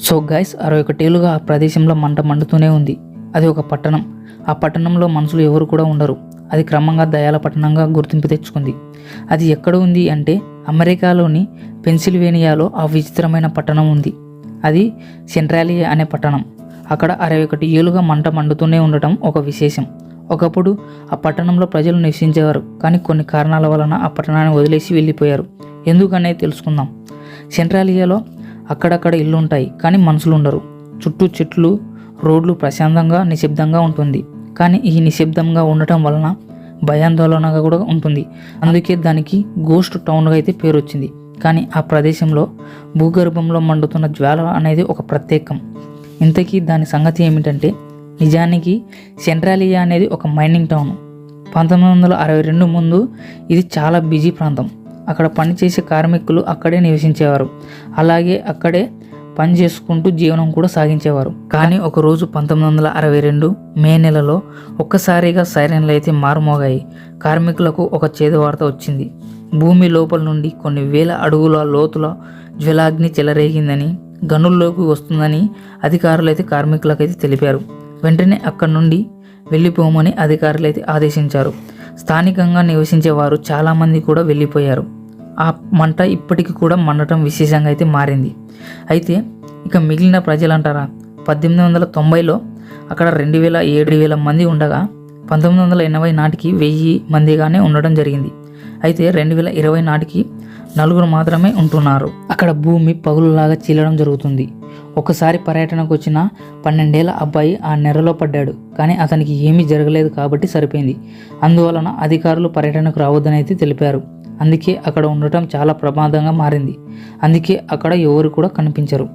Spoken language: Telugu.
సో గైస్ అరవై ఒకటేళ్ళుగా ఆ ప్రదేశంలో మంట మండుతూనే ఉంది. అది ఒక పట్టణం. ఆ పట్టణంలో మనుషులు ఎవరు కూడా ఉండరు. అది క్రమంగా దయాల పట్టణంగా గుర్తింపు తెచ్చుకుంది. అది ఎక్కడ ఉంది అంటే అమెరికాలోని పెన్సిల్వేనియాలో ఆ విచిత్రమైన పట్టణం ఉంది. అది సెంట్రాలియా అనే పట్టణం. అక్కడ అరవై ఒకటి ఏళ్ళుగా మంట మండుతూనే ఉండటం ఒక విశేషం. ఒకప్పుడు ఆ పట్టణంలో ప్రజలు నివసించేవారు కానీ కొన్ని కారణాల వలన ఆ పట్టణాన్ని వదిలేసి వెళ్ళిపోయారు. ఎందుకనే తెలుసుకుందాం. సెంట్రాలియాలో అక్కడక్కడ ఇల్లు ఉంటాయి కానీ మనుషులు ఉండరు చుట్టూ చెట్లు రోడ్లు ప్రశాంతంగా నిశ్శబ్దంగా ఉంటుంది. కానీ ఈ నిశ్శబ్దంగా ఉండటం వలన భయాందోళనగా కూడా ఉంటుంది. అందుకే దానికి గోస్ట్ టౌన్గా అయితే పేరు వచ్చింది కానీ ఆ ప్రదేశంలో భూగర్భంలో మండుతున్న జ్వాల అనేది ఒక ప్రత్యేకం. ఇంతకీ దాని సంగతి ఏమిటంటే నిజానికి సెంట్రాలియా అనేది ఒక మైనింగ్ టౌన్. పంతొమ్మిది వందల అరవై రెండు ముందు ఇది చాలా బిజీ ప్రాంతం. అక్కడ పనిచేసే కార్మికులు అక్కడే నివసించేవారు. అలాగే అక్కడే పని చేసుకుంటూ జీవనం కూడా సాగించేవారు. కానీ ఒకరోజు పంతొమ్మిది వందల అరవై రెండు మే నెలలో ఒక్కసారిగా సైరన్లు అయితే మారుమోగాయి. కార్మికులకు ఒక చేదు వార్త వచ్చింది. భూమి లోపల నుండి కొన్ని వేల అడుగుల లోతుల జ్వలాగ్ని చెలరేగిందని గనుల్లోకి వస్తుందని అధికారులైతే కార్మికులకైతే తెలిపారు. వెంటనే అక్కడి నుండి వెళ్ళిపోమని అధికారులైతే ఆదేశించారు. స్థానికంగా నివసించే వారు చాలామంది కూడా వెళ్ళిపోయారు. ఆ మంట ఇప్పటికీ కూడా మండటం విశేషంగా అయితే మారింది. అయితే ఇక మిగిలిన ప్రజలంటారా పద్దెనిమిది వందల తొంభైలో అక్కడ రెండు వేల ఏడు వేల మంది ఉండగా పంతొమ్మిది వందల ఎనభై నాటికి వెయ్యి మందిగానే ఉండడం జరిగింది. అయితే రెండు వేల ఇరవై నాటికి నలుగురు మాత్రమే ఉంటున్నారు. అక్కడ భూమి పగులులాగా చీలడం జరుగుతుంది. ఒకసారి పర్యటనకు వచ్చిన పన్నెండేళ్ళ అబ్బాయి ఆ నెరలో పడ్డాడు. కానీ అతనికి ఏమీ జరగలేదు కాబట్టి సరిపోయింది. అందువలన అధికారులు పర్యటనకు రావద్దని అయితే తెలిపారు. అందుకే అక్కడ ఉండటం చాలా ప్రమాదంగా మారింది. అందుకే అక్కడ ఎవరు కూడా కనిపించరు.